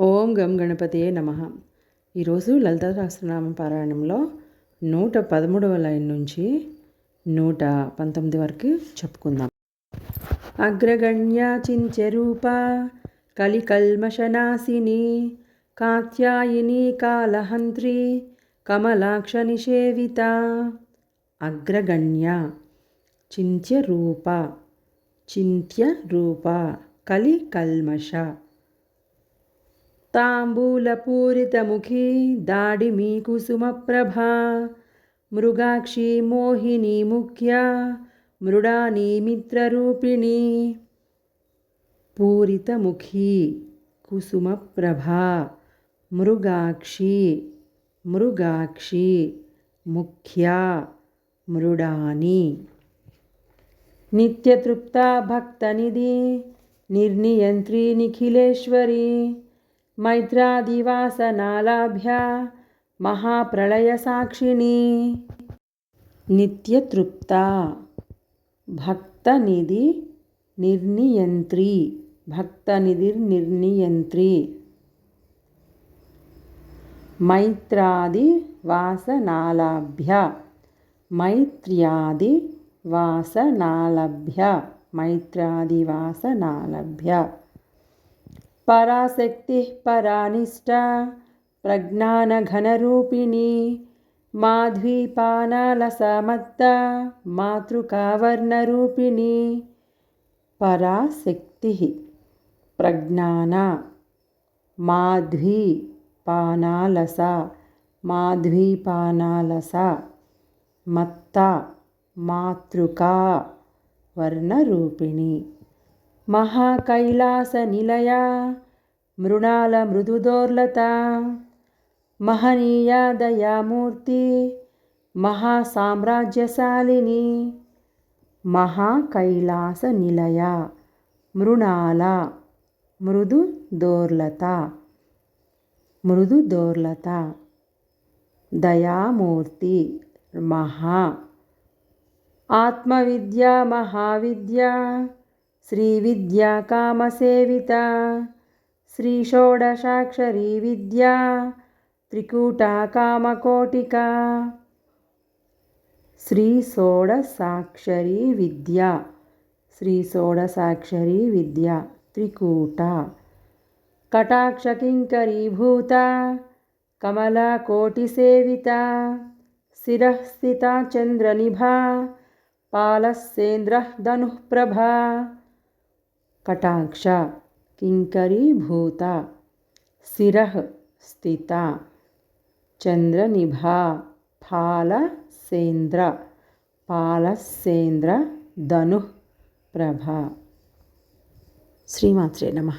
ఓం గం గణపతియే నమ. ఈరోజు లలిత సహస్రనామ పారాయణంలో నూట పదమూడవ లైన్ నుంచి నూట పంతొమ్మిది వరకు చెప్పుకుందాం. అగ్రగణ్యాచింత్యరూప కలికల్మషనాశిని కాత్యాయిని కాలహంత్రి కమలాక్ష నిషేవిత అగ్రగణ్య చించరూప చింత్య రూప కలి కల్మష తాంబూలపూరితముఖీ దాడిమీ కుసుమప్రభా. మృగాక్షి మోహిని ముఖ్య మృడాని మిత్రరూపిణి. పూరితముఖీ కుసుమప్రభా మృగాక్షి మృగాక్షి ముఖ్య మృడాని నిత్యతృప్త భక్తనిధి నిర్నియంత్రి నిఖిలేశ్వరి. మైత్రాదివాసనాలాభ్య మహాప్రళయసాక్షిణి నిత్యతృప్త భక్తనిధి నిర్నియంత్రి భక్తనిధిర్నిర్నియంత్రి మైత్రాది వాసనాలభ్య మైత్ర్యాది వాసనాలభ్య మైత్రాది వాసనాలభ్య పరాశక్తి పరానిష్ట ప్రజ్ఞానఘనరూపిణి మాధ్వీపానాలసమత్త మాతృకావర్ణరూపిణి పరాశక్తి ప్రజ్ఞాన మాధ్వీ పానాలస మాధ్వీపానాలస మత్త మాతృకా వర్ణరూపిణి మహాకైలాస నిలయ మృణాల మృదుదోర్లత మహనీయ దయామూర్తి మహాసామ్రాజ్యశాలిని మహాకైలాస నిలయ మృణాల మృదు దోర్లత మృదు దోర్లత దయామూర్తి మహా ఆత్మవిద్య మహావిద్య శ్రీవిద్యా కామసేవిత శ్రీ షోడశాక్షరీ విద్యా త్రికూటా కామకోటిక శ్రీ షోడసాక్షరీ విద్య శ్రీ షోడసాక్షరీ విద్య త్రికూట కటాక్షకింకరీభూత కమలాకోటిసేవిత శిరఃస్థిత చంద్రనిభా పాలస్సేంద్రధనుఃప్రభా కటాక్ష కింకరీభూత శిరః స్థిత చంద్రనిభా ఫాలసేంద్ర పాలసేంద్ర ధను ప్రభ. శ్రీమాత్రే నమ.